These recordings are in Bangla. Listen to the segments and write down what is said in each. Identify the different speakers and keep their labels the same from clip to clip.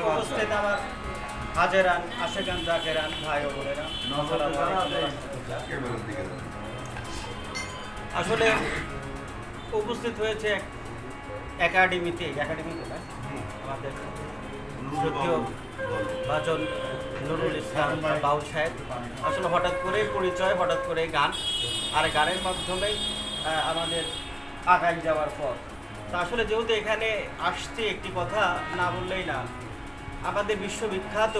Speaker 1: উপস্থিত আমার হাজেরান আশেগান জাকেরান ভাই ও বোনেরা। আসলে উপস্থিত হয়েছে এক একাডেমিতে একাডেমিতে না আমাদের বাচন নুরুল ইসলাম বাউল সাহেব। আসলে হঠাৎ করে পরিচয় হঠাৎ করে গান। আর গানের মাধ্যমেই আহ, আমাদের আগায় যাওয়ার পর তা আসলে যেহেতু এখানে আসছে একটি কথা না বললেই না। আমাদের বিশ্ববিখ্যাত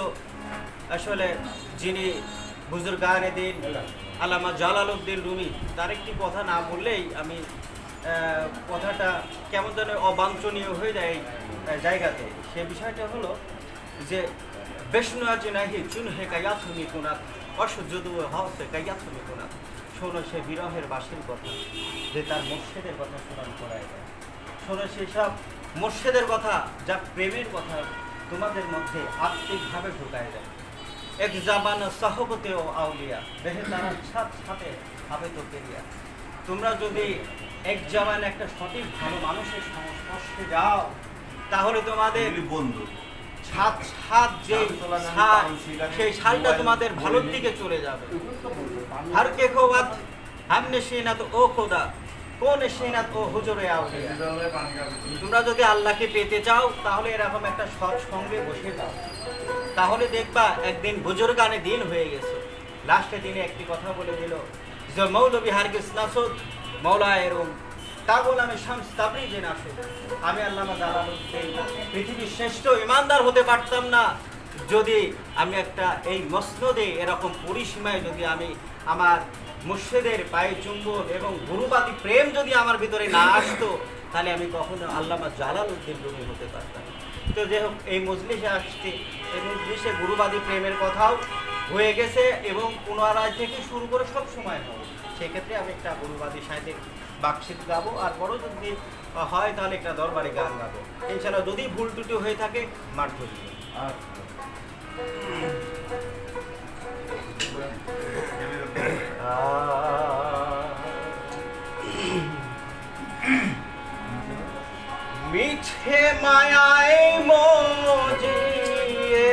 Speaker 1: আসলে যিনি বুজুর গানে দিন আলামা জালাল উদ্দিন রুমি, তার একটি কথা না বললেই আমি কথাটা কেমন যেন অবাঞ্ছনীয় হয়ে যায় এই জায়গাতে। সে বিষয়টা হলো যে আছে নাহি চুন হে কায়াথুমি কোনাত অসহ্যদু হসে কায়াথুমি কোনাত। শোনো, সে বিরহের বাসির কথা, যে তার মোর্শেদের কথা স্মরণ দেয়। শোনো সেসব মোর্শেদের কথা, যা প্রেমের কথা তোমাদের মধ্যে আত্মিকভাবে ঢুকায় দেয়। এক জামান সাহবতে ও আউলিয়া বেহে তারা সাথ সাথে হবে তো কেরিয়া। তোমরা যদি এক জামান একটা সঠিক ভালো মানুষের সংস্পর্শে যাও তাহলে তোমাদের
Speaker 2: বন্ধু।
Speaker 1: সাত সাত যে সাল সেই সালটা তোমাদের ভালোর দিকে চলে যাবে। হর কে খোবাত হামনে তো ও খোদা। কোন সেনাত হুজুরে আউলিয়া। তোমরা যদি আল্লাহকে পেতে চাও তাহলে এরকম একটা সৎ সঙ্গে বসে যাও। তাহলে দেখবা একদিন হুজুর গানে দিন হয়ে গেছে। লাস্টের দিনে একটি কথা বলে দিল যে মৌলবী হারগিস নাসুদ মৌলা এরম তা বলে আমি শামস তাবরিজে নাসুদ আমি আল্লামা পৃথিবীর শ্রেষ্ঠ ইমানদার হতে পারতাম না। যদি আমি একটা এই মসনদে এরকম পরিসীমায় যদি আমি আমার মুর্শেদের পায়ে চুম্বন এবং গুরুবাদী প্রেম যদি আমার ভিতরে না আসতো, তাহলে আমি কখনো আল্লামা জালাল উদ্দিন রুমি হতে পারতাম তো যাই হোক এই মজলিসে আসছে। এই মজলিসে গুরুবাদী প্রেমের কথাও হয়ে গেছে এবং পুনরায় থেকে শুরু করে সব সময় হবে। সেক্ষেত্রে আমি একটা গুরুবাদী সাহিত্যিক বাকশিত গাবো আর বড় যদি হয়, তাহলে একটা দরবারে গান গাবো। এছাড়া যদি ভুল ত্রুটি হয়ে থাকে মার ধরিয়ে মিছে মায়ায় মজিয়ে।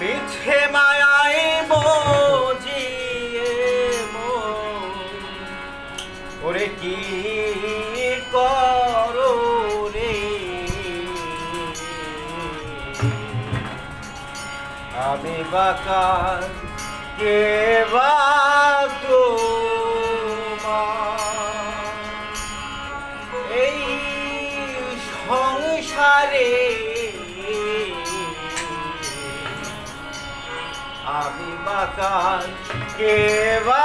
Speaker 1: মিছে মায়ায় আমি বাকার কে বা এই সংসারে আমি বাকার কে বা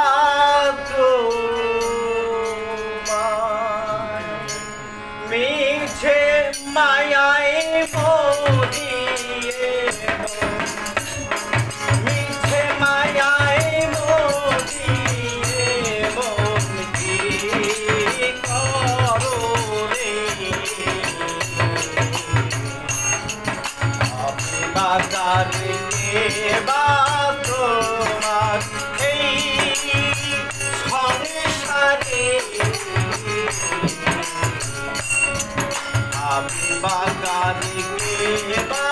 Speaker 1: আমি বাজারে বা